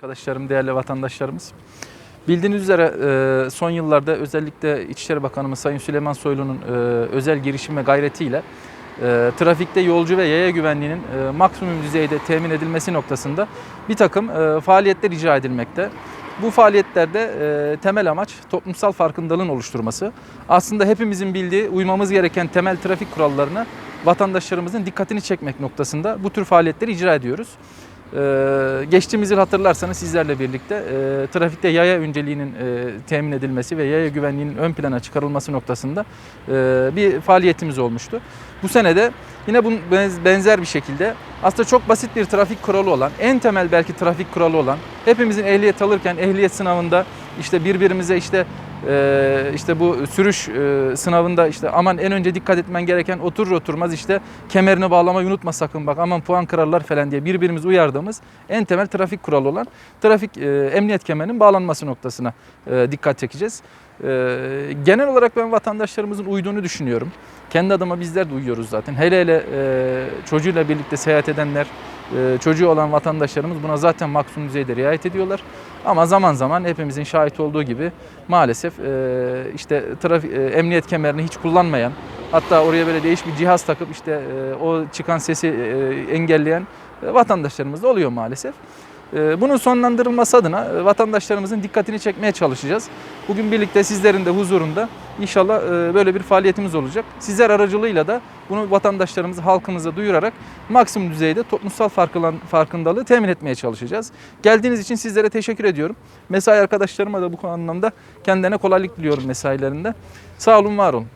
Arkadaşlarım, değerli vatandaşlarımız. Bildiğiniz üzere e, son yıllarda özellikle İçişleri Bakanımız Sayın Süleyman Soylu'nun e, özel girişim ve gayretiyle e, trafikte yolcu ve yaya güvenliğinin maksimum düzeyde temin edilmesi noktasında bir takım faaliyetler icra edilmekte. Bu faaliyetlerde temel amaç toplumsal farkındalığın oluşturması. Aslında hepimizin bildiği uymamız gereken temel trafik kurallarına vatandaşlarımızın dikkatini çekmek noktasında bu tür faaliyetleri icra ediyoruz. Ee, geçtiğimiz yıl hatırlarsanız sizlerle birlikte e, trafikte yaya önceliğinin e, temin edilmesi ve yaya güvenliğinin ön plana çıkarılması noktasında e, bir faaliyetimiz olmuştu. Bu sene de yine bunun benz- benzer bir şekilde aslında çok basit bir trafik kuralı olan, en temel belki trafik kuralı olan, hepimizin ehliyet alırken ehliyet sınavında işte birbirimize işte e, işte bu sürüş e, sınavında işte aman en önce dikkat etmen gereken oturur oturmaz işte kemerini bağlamayı unutma sakın bak aman puan kırarlar falan diye birbirimizi uyardığımız en temel trafik kuralı olan trafik e, emniyet kemerinin bağlanması noktasına e, dikkat çekeceğiz. Genel olarak ben vatandaşlarımızın uyduğunu düşünüyorum. Kendi adıma bizler de uyuyoruz zaten. Hele hele çocuğuyla birlikte seyahat edenler, çocuğu olan vatandaşlarımız buna zaten maksimum düzeyde riayet ediyorlar. Ama zaman zaman hepimizin şahit olduğu gibi maalesef e, işte trafik, e, emniyet kemerini hiç kullanmayan, hatta oraya böyle değiş bir cihaz takıp işte e, o çıkan sesi engelleyen vatandaşlarımız da oluyor maalesef. Bunun sonlandırılması adına vatandaşlarımızın dikkatini çekmeye çalışacağız. Bugün birlikte sizlerin de huzurunda inşallah e, böyle bir faaliyetimiz olacak. Sizler aracılığıyla da bunu vatandaşlarımıza, halkımıza duyurarak maksimum düzeyde toplumsal farkındalığı temin etmeye çalışacağız. Geldiğiniz için sizlere teşekkür ediyorum. Mesai arkadaşlarıma da bu anlamda kendilerine kolaylık diliyorum mesailerinde. Sağ olun, var olun.